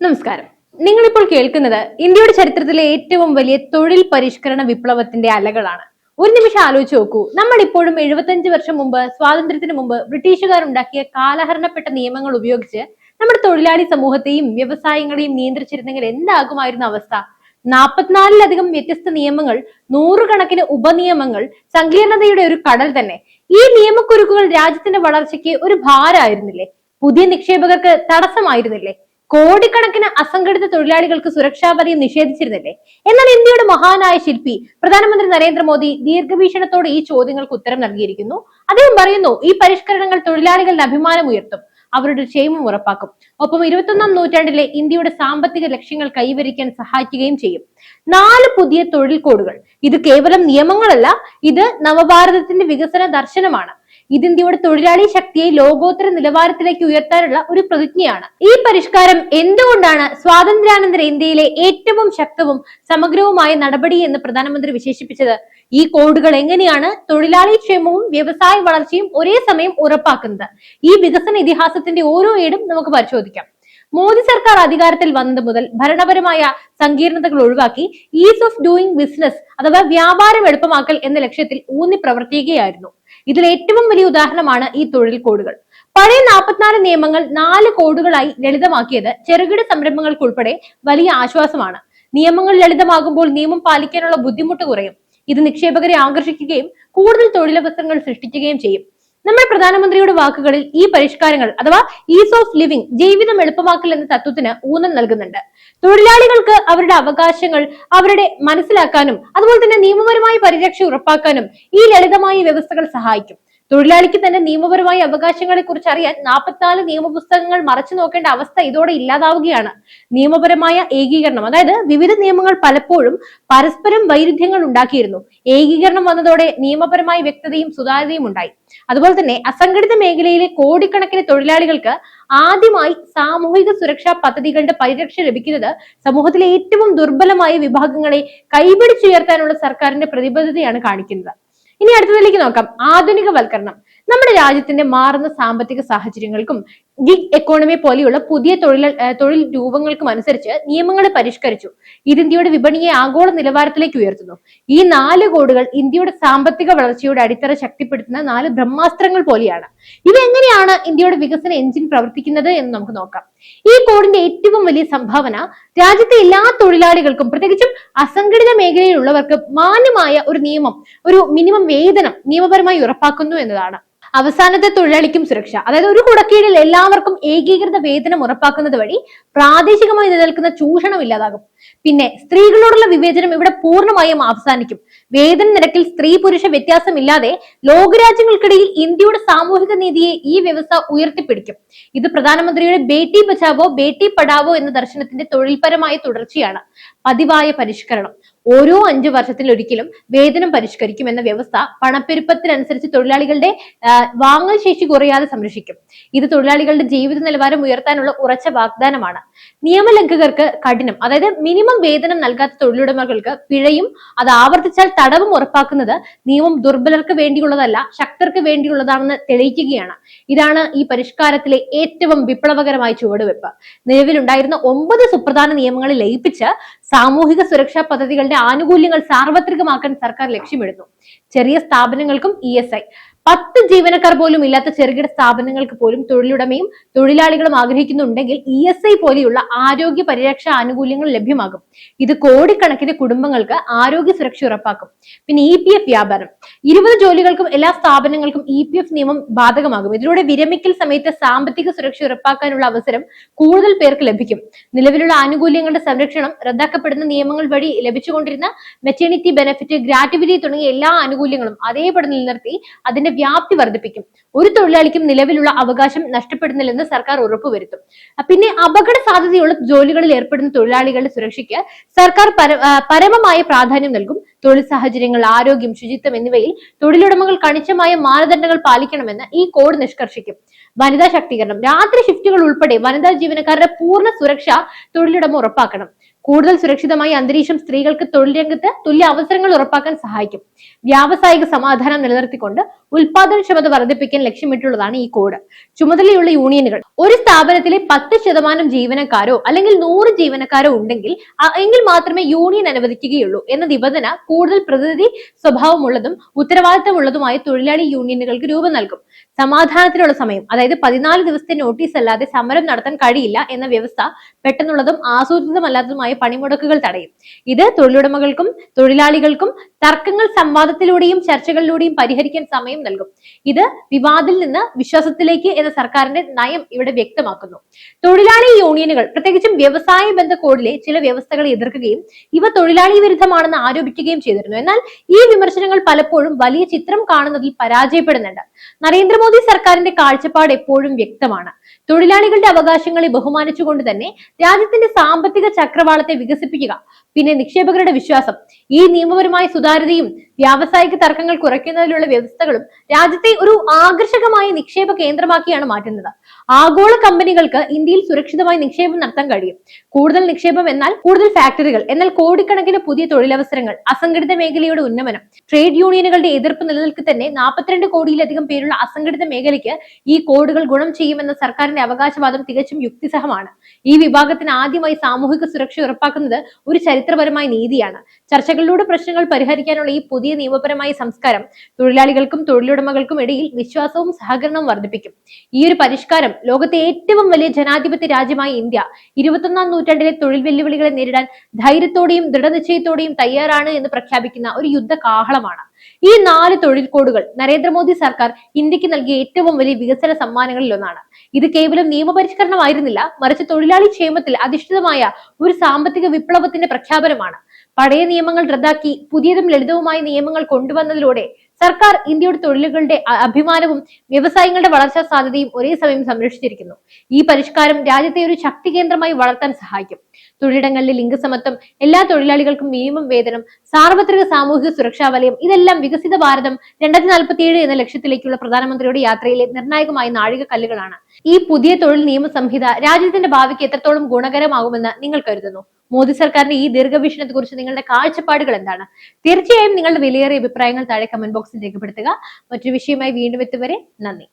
നമസ്കാരം. നിങ്ങളിപ്പോൾ കേൾക്കുന്നത് ഇന്ത്യയുടെ ചരിത്രത്തിലെ ഏറ്റവും വലിയ തൊഴിൽ പരിഷ്കരണ വിപ്ലവത്തിന്റെ അലകളാണ്. ഒരു നിമിഷം ആലോചിച്ച് നോക്കൂ. നമ്മൾ ഇപ്പോഴും എഴുപത്തഞ്ച് വർഷം മുമ്പ് സ്വാതന്ത്ര്യത്തിന് മുമ്പ് ബ്രിട്ടീഷുകാർ ഉണ്ടാക്കിയ കാലഹരണപ്പെട്ട നിയമങ്ങൾ ഉപയോഗിച്ച് നമ്മുടെ തൊഴിലാളി സമൂഹത്തെയും വ്യവസായങ്ങളെയും നിയന്ത്രിച്ചിരുന്നെങ്കിൽ എന്താകുമായിരുന്ന അവസ്ഥ? നാൽപ്പത്തിനാലിലധികം വ്യത്യസ്ത നിയമങ്ങൾ നൂറുകണക്കിന് ഉപനിയമങ്ങൾ സങ്കീർണതയുടെ ഒരു കടൽ തന്നെ. ഈ നിയമക്കുരുക്കുകൾ രാജ്യത്തിന്റെ വളർച്ചയ്ക്ക് ഒരു ഭാരമായിരുന്നില്ലേ? പുതിയ നിക്ഷേപകർക്ക് തടസ്സമായിരുന്നില്ലേ? കോടിക്കണക്കിന് അസംഘടിത തൊഴിലാളികൾക്ക് സുരക്ഷാ വലയം നിഷേധിച്ചിരുന്നില്ലേ? എന്നാൽ ഇന്ത്യയുടെ മഹാനായ ശില്പി പ്രധാനമന്ത്രി നരേന്ദ്രമോദി ദീർഘവീക്ഷണത്തോടെ ഈ ചോദ്യങ്ങൾക്ക് ഉത്തരം നൽകിയിരിക്കുന്നു. അദ്ദേഹം പറയുന്നു ഈ പരിഷ്കരണങ്ങൾ തൊഴിലാളികളുടെ അഭിമാനം ഉയർത്തും അവരുടെ ക്ഷേമം ഉറപ്പാക്കും. ഒപ്പം ഇരുപത്തൊന്നാം നൂറ്റാണ്ടിലെ ഇന്ത്യയുടെ സാമ്പത്തിക ലക്ഷ്യങ്ങൾ കൈവരിക്കാൻ സഹായിക്കുകയും ചെയ്യും. നാല് പുതിയ തൊഴിൽ കോഡുകൾ. ഇത് കേവലം നിയമങ്ങളല്ല ഇത് നവഭാരതത്തിന്റെ വികസന ദർശനമാണ്. ഇത് ഇന്ത്യയുടെ തൊഴിലാളി ശക്തിയെ ലോകോത്തര നിലവാരത്തിലേക്ക് ഉയർത്താനുള്ള ഒരു പ്രതിജ്ഞയാണ്. ഈ പരിഷ്കാരം എന്തുകൊണ്ടാണ് സ്വാതന്ത്ര്യാനന്തര ഇന്ത്യയിലെ ഏറ്റവും ശക്തവും സമഗ്രവുമായ നടപടി എന്ന് പ്രധാനമന്ത്രി വിശേഷിപ്പിച്ചത്? ഈ കോഡുകൾ എങ്ങനെയാണ് തൊഴിലാളി ക്ഷേമവും വ്യവസായ വളർച്ചയും ഒരേ സമയം ഉറപ്പാക്കുന്നത്? ഈ വികസന ഇതിഹാസത്തിന്റെ ഓരോ ഏടും നമുക്ക് പരിശോധിക്കാം. മോദി സർക്കാർ അധികാരത്തിൽ വന്നത് മുതൽ ഭരണപരമായ സങ്കീർണതകൾ ഒഴിവാക്കി ഈസ് ഓഫ് ഡൂയിങ് ബിസിനസ് അഥവാ വ്യാപാരം എളുപ്പമാക്കൽ എന്ന ലക്ഷ്യത്തിൽ ഊന്നി പ്രവർത്തിക്കുകയായിരുന്നു. ഇതിൽ ഏറ്റവും വലിയ ഉദാഹരണമാണ് ഈ തൊഴിൽ കോഡുകൾ. പഴയ നാൽപ്പത്തിനാല് നിയമങ്ങൾ നാല് കോഡുകളായി ലളിതമാക്കിയത് ചെറുകിട സംരംഭങ്ങൾക്കുൾപ്പെടെ വലിയ ആശ്വാസമാണ്. നിയമങ്ങൾ ലളിതമാകുമ്പോൾ നിയമം പാലിക്കാനുള്ള ബുദ്ധിമുട്ട് കുറയും. ഇത് നിക്ഷേപകരെ ആകർഷിക്കുകയും കൂടുതൽ തൊഴിലവസരങ്ങൾ സൃഷ്ടിക്കുകയും ചെയ്യും. നമ്മുടെ പ്രധാനമന്ത്രിയുടെ വാക്കുകളിൽ ഈ പരിഷ്കാരങ്ങൾ അഥവാ ഈസ് ഓഫ് ലിവിംഗ് ജീവിതം എളുപ്പമാക്കൽ എന്ന തത്വത്തിന് ഊന്നൽ നൽകുന്നുണ്ട്. തൊഴിലാളികൾക്ക് അവരുടെ അവകാശങ്ങൾ അവരുടെ മനസ്സിലാക്കാനും അതുപോലെ തന്നെ നിയമപരമായ പരിരക്ഷ ഉറപ്പാക്കാനും ഈ ലളിതമായ വ്യവസ്ഥകൾ സഹായിക്കും. തൊഴിലാളിക്ക് തന്നെ നിയമപരമായ അവകാശങ്ങളെ കുറിച്ച് അറിയാൻ നാൽപ്പത്തിനാല് നിയമപുസ്തകങ്ങൾ മറച്ചു നോക്കേണ്ട അവസ്ഥ ഇതോടെ ഇല്ലാതാവുകയാണ്. നിയമപരമായ ഏകീകരണം അതായത് വിവിധ നിയമങ്ങൾ പലപ്പോഴും പരസ്പരം വൈരുദ്ധ്യങ്ങൾ ഉണ്ടാക്കിയിരുന്നു. ഏകീകരണം വന്നതോടെ നിയമപരമായ വ്യക്തതയും സുതാര്യതയും ഉണ്ടായി. അതുപോലെ തന്നെ അസംഘടിത മേഖലയിലെ കോടിക്കണക്കിന് തൊഴിലാളികൾക്ക് ആദ്യമായി സാമൂഹിക സുരക്ഷാ പദ്ധതികളുടെ പരിരക്ഷ ലഭിക്കുന്നത് സമൂഹത്തിലെ ഏറ്റവും ദുർബലമായ വിഭാഗങ്ങളെ കൈപിടിച്ചുയർത്താനുള്ള സർക്കാരിന്റെ പ്രതിബദ്ധതയാണ് കാണിക്കുന്നത്. ഇനി അടുത്തതിലേക്ക് നോക്കാം. ആധുനികവൽക്കരണം. നമ്മുടെ രാജ്യത്തിന്റെ മാറുന്ന സാമ്പത്തിക സാഹചര്യങ്ങൾക്കും ഗിഗ് എക്കോണമി പോലെയുള്ള പുതിയ തൊഴിൽ തൊഴിൽ രൂപങ്ങൾക്കും അനുസരിച്ച് നിയമങ്ങൾ പരിഷ്കരിച്ചു. ഇത് ഇന്ത്യയുടെ വിപണിയെ ആഗോള നിലവാരത്തിലേക്ക് ഉയർത്തുന്നു. ഈ നാല് കോഡുകൾ ഇന്ത്യയുടെ സാമ്പത്തിക വളർച്ചയുടെ അടിത്തറ ശക്തിപ്പെടുത്തുന്ന നാല് ബ്രഹ്മാസ്ത്രങ്ങൾ പോലെയാണ്. ഇവ എങ്ങനെയാണ് ഇന്ത്യയുടെ വികസന എഞ്ചിൻ പ്രവർത്തിക്കുന്നത് എന്ന് നമുക്ക് നോക്കാം. ഈ കോഡിന്റെ ഏറ്റവും വലിയ സംഭാവന രാജ്യത്തെ എല്ലാ തൊഴിലാളികൾക്കും പ്രത്യേകിച്ചും അസംഘടിത മേഖലയിലുള്ളവർക്ക് മാന്യമായ ഒരു നിയമം ഒരു മിനിമം വേതനം നിയമപരമായി ഉറപ്പാക്കുന്നു എന്നതാണ്. അവസാനത്തെ തൊഴിലാളിക്കും സുരക്ഷ. അതായത് ഒരു കുടക്കീഴിൽ എല്ലാവർക്കും ഏകീകൃത വേതനം ഉറപ്പാക്കുന്നത് വഴി പ്രാദേശികമായി നിലനിൽക്കുന്ന ചൂഷണം ഇല്ലാതാകും. പിന്നെ സ്ത്രീകളോടുള്ള വിവേചനം ഇവിടെ പൂർണമായും അവസാനിക്കും. വേതന നിരക്കിൽ സ്ത്രീ പുരുഷ വ്യത്യാസമില്ലാതെ ലോകരാജ്യങ്ങൾക്കിടയിൽ ഇന്ത്യയുടെ സാമൂഹിക നീതിയെ ഈ വ്യവസ്ഥ ഉയർത്തിപ്പിടിക്കും. ഇത് പ്രധാനമന്ത്രിയുടെ ബേട്ടി ബച്ചാവോ ബേട്ടി പഠാവോ എന്ന ദർശനത്തിന്റെ തൊഴിൽപരമായ തുടർച്ചയാണ്. പതിവായ പരിഷ്കരണം. ഓരോ അഞ്ചു വർഷത്തിലൊരിക്കലും വേതനം പരിഷ്കരിക്കുമെന്ന വ്യവസ്ഥ പണപ്പെരുപ്പത്തിനനുസരിച്ച് തൊഴിലാളികളുടെ വാങ്ങൽ ശേഷി കുറയാതെ സംരക്ഷിക്കും. ഇത് തൊഴിലാളികളുടെ ജീവിത നിലവാരം ഉയർത്താനുള്ള ഉറച്ച വാഗ്ദാനമാണ്. നിയമലംഘകർക്ക് കഠിനം അതായത് മിനിമം വേതനം നൽകാത്ത തൊഴിലുടമകൾക്ക് പിഴയും അത് ആവർത്തിച്ചാൽ തടവും ഉറപ്പാക്കുന്നത് നിയമം ദുർബലർക്ക് വേണ്ടിയുള്ളതല്ല ശക്തർക്ക് വേണ്ടിയുള്ളതാണെന്ന് തെളിയിക്കുകയാണ്. ഇതാണ് ഈ പരിഷ്കാരത്തിലെ ഏറ്റവും വിപ്ലവകരമായ ചുവടുവെപ്പ് നിലവിലുണ്ടായിരുന്ന ഒമ്പത് സുപ്രധാന നിയമങ്ങളെ ലയിപ്പിച്ച് സാമൂഹിക സുരക്ഷാ പദ്ധതികളുടെ ആനുകൂല്യങ്ങൾ സാർവത്രികമാക്കാൻ സർക്കാർ ലക്ഷ്യമിടുന്നു. ചെറിയ സ്ഥാപനങ്ങൾക്കും ഇ ഐ പത്ത് ജീവനക്കാർ പോലും ഇല്ലാത്ത ചെറുകിട സ്ഥാപനങ്ങൾക്ക് പോലും തൊഴിലുടമയും തൊഴിലാളികളും ആഗ്രഹിക്കുന്നുണ്ടെങ്കിൽ ഇ എസ് ഐ പോലെയുള്ള ആരോഗ്യ പരിരക്ഷാ ആനുകൂല്യങ്ങൾ ലഭ്യമാകും. ഇത് കോടിക്കണക്കിന് കുടുംബങ്ങൾക്ക് ആരോഗ്യ സുരക്ഷ ഉറപ്പാക്കും. പിന്നെ ഇ പി എഫ് വ്യാപാരം. ഇരുപത് ജോലികൾക്കും എല്ലാ സ്ഥാപനങ്ങൾക്കും ഇ പി എഫ് നിയമം ബാധകമാകും. ഇതിലൂടെ വിരമിക്കൽ സമയത്ത് സാമ്പത്തിക സുരക്ഷ ഉറപ്പാക്കാനുള്ള അവസരം കൂടുതൽ പേർക്ക് ലഭിക്കും. നിലവിലുള്ള ആനുകൂല്യങ്ങളുടെ സംരക്ഷണം റദ്ദാക്കപ്പെടുന്ന നിയമങ്ങൾ വഴി ലഭിച്ചുകൊണ്ടിരുന്ന മെറ്റേണിറ്റി ബെനഫിറ്റ് ഗ്രാറ്റുവിറ്റി തുടങ്ങിയ എല്ലാ ആനുകൂല്യങ്ങളും അതേപടി നിലനിർത്തി അതിന്റെ വ്യാപ്തി വർദ്ധിപ്പിക്കും. ഒരു തൊഴിലാളിക്കും നിലവിലുള്ള അവകാശം നഷ്ടപ്പെടുന്നില്ലെന്ന് സർക്കാർ ഉറപ്പുവരുത്തും. പിന്നെ അപകട സാധ്യതയുള്ള ജോലികളിൽ ഏർപ്പെടുന്ന തൊഴിലാളികളുടെ സുരക്ഷയ്ക്ക് സർക്കാർ പര പരമമായ പ്രാധാന്യം നൽകും. തൊഴിൽ സാഹചര്യങ്ങൾ ആരോഗ്യം ശുചിത്വം എന്നിവയിൽ തൊഴിലുടമകൾ കണിശമായ മാനദണ്ഡങ്ങൾ പാലിക്കണമെന്ന് ഈ കോഡ് നിഷ്കർഷിക്കും. വനിതാ ശാക്തീകരണം. രാത്രി ഷിഫ്റ്റുകൾ ഉൾപ്പെടെ വനിതാ ജീവനക്കാരുടെ പൂർണ സുരക്ഷ തൊഴിലിടം ഉറപ്പാക്കണം. കൂടുതൽ സുരക്ഷിതമായി അന്തരീക്ഷം സ്ത്രീകൾക്ക് തൊഴിൽ രംഗത്ത് തുല്യ അവസരങ്ങൾ ഉറപ്പാക്കാൻ സഹായിക്കും. വ്യാവസായിക സമാധാനം നിലനിർത്തിക്കൊണ്ട് ഉൽപാദനക്ഷമത വർദ്ധിപ്പിക്കാൻ ലക്ഷ്യമിട്ടുള്ളതാണ് ഈ കോഡ്. ചുമതലയുള്ള യൂണിയനുകൾ. ഒരു സ്ഥാപനത്തിലെ പത്ത് ശതമാനം ജീവനക്കാരോ അല്ലെങ്കിൽ നൂറ് ജീവനക്കാരോ ഉണ്ടെങ്കിൽ എങ്കിൽ മാത്രമേ യൂണിയൻ അനുവദിക്കുകയുള്ളൂ എന്ന നിബന്ധന കൂടുതൽ പ്രതിനിധി സ്വഭാവമുള്ളതും ഉത്തരവാദിത്തമുള്ളതുമായ തൊഴിലാളി യൂണിയനുകൾക്ക് രൂപം നൽകും. സമാധാനത്തിനുള്ള സമയം അതായത് പതിനാല് ദിവസത്തെ നോട്ടീസ് അല്ലാതെ സമരം നടത്താൻ കഴിയില്ല എന്ന വ്യവസ്ഥ പെട്ടെന്നുള്ളതും ആസൂത്രിതമല്ലാത്തതുമായ പണിമുടക്കുകൾ തടയും. ഇത് തൊഴിലുടമകൾക്കും തൊഴിലാളികൾക്കും തർക്കങ്ങൾ സംവാദത്തിലൂടെയും ചർച്ചകളിലൂടെയും പരിഹരിക്കാൻ സമയം നൽകും. ഇത് വിവാദിൽ നിന്ന് വിശ്വാസത്തിലേക്ക് എന്ന സർക്കാരിന്റെ നയം ഇവിടെ വ്യക്തമാക്കുന്നു. തൊഴിലാളി യൂണിയനുകൾ പ്രത്യേകിച്ചും വ്യവസായ ബന്ധ കോഡിലെ ചില വ്യവസ്ഥകളെ എതിർക്കുകയും ഇവ തൊഴിലാളി വിരുദ്ധമാണെന്ന് ആരോപിക്കുകയും ചെയ്തിരുന്നു. എന്നാൽ ഈ വിമർശനങ്ങൾ പലപ്പോഴും വലിയ ചിത്രം കാണുന്നതിൽ പരാജയപ്പെടുന്നുണ്ട്. നരേന്ദ്രമോദി സർക്കാരിന്റെ കാഴ്ചപ്പാട് എപ്പോഴും വ്യക്തമാണ്. തൊഴിലാളികളുടെ അവകാശങ്ങളെ ബഹുമാനിച്ചുകൊണ്ട് തന്നെ രാജ്യത്തിന്റെ സാമ്പത്തിക ചക്രവാളത്തെ വികസിപ്പിക്കുക പിന്നെ നിക്ഷേപകരുടെ വിശ്വാസം. ഈ നിയമപരമായ സുതാര്യതയും വ്യാവസായിക തർക്കങ്ങൾ കുറയ്ക്കുന്നതിലുള്ള വ്യവസ്ഥകളും രാജ്യത്തെ ഒരു ആകർഷകമായ നിക്ഷേപ കേന്ദ്രമാക്കിയാണ് മാറ്റുന്നത്. ആഗോള കമ്പനികൾക്ക് ഇന്ത്യയിൽ സുരക്ഷിതമായി നിക്ഷേപം നടത്താൻ കഴിയും. കൂടുതൽ നിക്ഷേപം എന്നാൽ കൂടുതൽ ഫാക്ടറികൾ എന്നാൽ കോടിക്കണക്കിന് പുതിയ തൊഴിലവസരങ്ങൾ അസംഘടിത മേഖലയുടെ ഉന്നമനം ട്രേഡ് യൂണിയനുകളുടെ എതിർപ്പ് നിലനിൽക്കെ തന്നെ നാൽപ്പത്തിരണ്ട് കോടിയിലധികം പേരുള്ള അസംഘടിത മേഖലയ്ക്ക് ഈ കോഡുകൾ ഗുണം ചെയ്യുമെന്ന സർക്കാരിന്റെ അവകാശവാദം തികച്ചും യുക്തിസഹമാണ്. ഈ വിഭാഗത്തിന് ആദ്യമായി സാമൂഹിക സുരക്ഷ ഉറപ്പാക്കുന്നത് ഒരു ചരിത്രപരമായ നീതിയാണ്. ചർച്ചകളിലൂടെ പ്രശ്നങ്ങൾ പരിഹരിക്കാനുള്ള ഈ പുതിയ നിയമപരമായ സംസ്കാരം തൊഴിലാളികൾക്കും തൊഴിലുടമകൾക്കും ഇടയിൽ വിശ്വാസവും സഹകരണവും വർദ്ധിപ്പിക്കും. ഈ ഒരു പരിഷ്കാരം ലോകത്തെ ഏറ്റവും വലിയ ജനാധിപത്യ രാജ്യമായ ഇന്ത്യ ഇരുപത്തൊന്നാം നൂറ്റാണ്ടിലെ തൊഴിൽ വെല്ലുവിളികളെ നേരിടാൻ ധൈര്യത്തോടെയും ദൃഢനിശ്ചയത്തോടെയും തയ്യാറാണ് എന്ന് പ്രഖ്യാപിക്കുന്ന ഒരു യുദ്ധ കാഹളമാണ് ഈ നാല് തൊഴിൽ കോഡുകൾ നരേന്ദ്രമോദി സർക്കാർ ഇന്ത്യയ്ക്ക് നൽകിയ ഏറ്റവും വലിയ വികസന സമ്മാനങ്ങളിൽ ഒന്നാണ്. ഇത് കേവലം നിയമപരിഷ്കരണമായിരുന്നില്ല മറിച്ച് തൊഴിലാളി ക്ഷേമത്തിൽ അധിഷ്ഠിതമായ ഒരു സാമ്പത്തിക വിപ്ലവത്തിന്റെ പ്രഖ്യാപനമാണ്. പഴയ നിയമങ്ങൾ റദ്ദാക്കി പുതിയതും ലളിതവുമായ നിയമങ്ങൾ കൊണ്ടുവന്നതിലൂടെ സർക്കാർ ഇന്ത്യയുടെ തൊഴിലുകളുടെ അഭിമാനവും വ്യവസായങ്ങളുടെ വളർച്ചാ സാധ്യതയും ഒരേ സമയം സംരക്ഷിച്ചിരിക്കുന്നു. ഈ പരിഷ്കാരം രാജ്യത്തെ ഒരു ശക്തി കേന്ദ്രമായി വളർത്താൻ സഹായിക്കും. തൊഴിലിടങ്ങളിലെ ലിംഗസമത്വം എല്ലാ തൊഴിലാളികൾക്കും മിനിമം വേതനം സാർവത്രിക സാമൂഹിക സുരക്ഷാ വലയം ഇതെല്ലാം വികസിത ഭാരതം രണ്ടായിരത്തി നാൽപ്പത്തിയേഴ് എന്ന ലക്ഷ്യത്തിലേക്കുള്ള പ്രധാനമന്ത്രിയുടെ യാത്രയിലെ നിർണായകമായ നാഴികക്കല്ലുകളാണ് ഈ പുതിയ തൊഴിൽ നിയമ സംഹിത രാജ്യത്തിന്റെ ഭാവിക്ക് എത്രത്തോളം ഗുണകരമാകുമെന്ന് നിങ്ങൾ കരുതുന്നു? മോദി സർക്കാരിന്റെ ഈ ദീർഘവീക്ഷണത്തെ കുറിച്ച് നിങ്ങളുടെ കാഴ്ചപ്പാടുകൾ എന്താണ്? തീർച്ചയായും നിങ്ങളുടെ വിലയേറിയ അഭിപ്രായങ്ങൾ താഴെ കമന്റ് ബോക്സിൽ രേഖപ്പെടുത്തുക. മറ്റൊരു വിഷയമായി വീണ്ടും എത്തുവരെ നന്ദി.